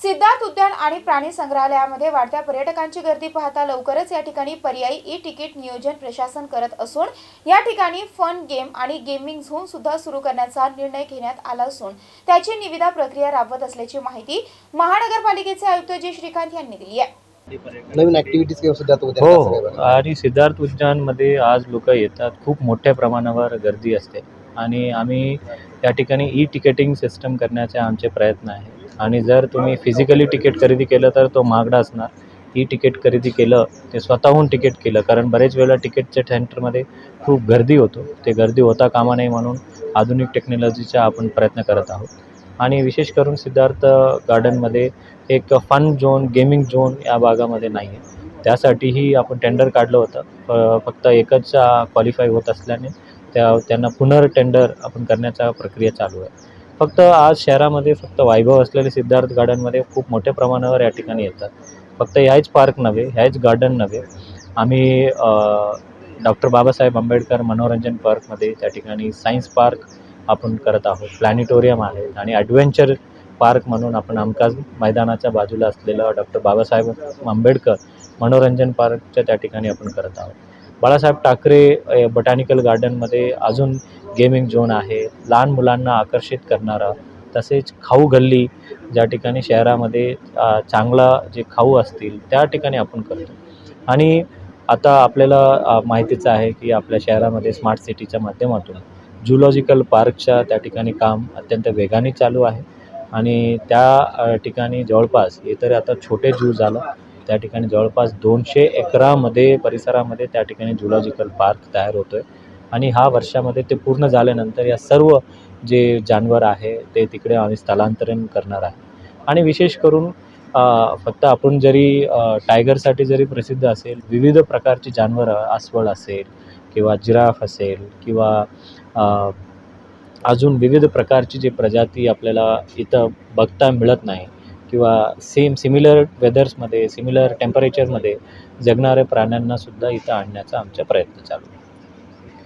सिद्धार्थ उद्यान आणि प्राणी संग्रहालयामध्ये वाढत्या पर्यटकांची गर्दी पाहता लवकरच या ठिकाणी पर्यायी ई तिकीट नियोजन प्रशासन करत असून या ठिकाणी फन गेम आणि गेमिंग झोन सुद्धा सुरू करण्याचा निर्णय घेण्यात आला असून त्याची निविदा प्रक्रिया राबवत असल्याची माहिती महानगरपालिकेचे आयुक्त जे श्रीकांत यांनी दिली आहे. नवीन ऍक्टिव्हिटीज किंवा सिद्धार्थ उद्यान हो. आणि सिद्धार्थ उद्यानमध्ये आज लोक येतात खूप मोठ्या प्रमाणावर गर्दी असते. आणि आम्ही या ठिकाणी ई तिकीटिंग सिस्टम करण्याचे आमचे प्रयत्न आहे आणि जर तुम्ही फिजिकली तिकीट खरेदी केलं तर तो महागडा असणार. ई तिकीट खरेदी केलं ते स्वतःहून तिकीट केलं. कारण बरेच वेळेला तिकीटच्या सेंटरमध्ये खूप गर्दी होतो. ते गर्दी होता कामा नये म्हणून आधुनिक टेक्नॉलॉजीचा आपण प्रयत्न करत आहोत. आणि विशेष करून सिद्धार्थ गार्डनमध्ये एक फन झोन गेमिंग झोन या भागामध्ये नाही आहे त्यासाठीही आपण टेंडर काढलं होतं. फक्त एकच क्वालिफाय होत असल्याने त्या त्यांना पुनर् टेंडर आपण करण्याचा प्रक्रिया चालू आहे. फक्त आज शहरामध्ये फक्त वैभव असलेले सिद्धार्थ गार्डनमध्ये खूप मोठ्या प्रमाणावर या ठिकाणी येतात. फक्त ह्याच पार्क नव्हे ह्याच गार्डन नव्हे. आम्ही डॉक्टर बाबासाहेब आंबेडकर मनोरंजन पार्कमध्ये त्या ठिकाणी सायन्स पार्क आपण करत आहोत. प्लॅनिटोरियम आहे आणि ॲडव्हेंचर पार्क म्हणून आपण आमकाज मैदानाच्या बाजूला असलेलं डॉक्टर बाबासाहेब आंबेडकर मनोरंजन पार्कच्या त्या ठिकाणी आपण करत आहोत. बाळासाहेब ठाकरे बटॅनिकल गार्डनमध्ये अजून गेमिंग झोन आहे. लहान मुलांना आकर्षित करणारा. तसेच खाऊ गल्ली ज्या ठिकाणी शहरामध्ये चांगला जे खाऊ असतील त्या ठिकाणी आपण करतो. आणि आता आपल्याला माहितीच आहे की आपल्या शहरामध्ये स्मार्ट सिटीच्या माध्यमातून जुलॉजिकल पार्कच्या त्या ठिकाणी काम अत्यंत वेगाने चालू आहे. आणि त्या ठिकाणी जवळपास हे तर आता छोटे जू झालं. त्या ठिकाणी जवळपास दोनशे एकरामध्ये परिसरामध्ये त्या ठिकाणी जुलॉजिकल पार्क तयार होतो आहे आणि हा वर्षामध्ये ते पूर्ण झाल्यानंतर या सर्व जे जानवर आहे ते तिकडे आम्ही स्थलांतरण करणार आहे. आणि विशेष करून फक्त आपण जरी टायगरसाठी जरी प्रसिद्ध असेल विविध प्रकारची जानवरं अस्वल असेल किंवा जिराफ असेल किंवा अजून विविध प्रकारची जी प्रजाती आपल्याला इथं बघता मिळत नाही किंवा सेम सिमिलर वेदर्समध्ये सिमिलर टेम्परेचरमध्ये जगणाऱ्या प्राण्यांनासुद्धा इथं आणण्याचा आमचा प्रयत्न चालू आहे.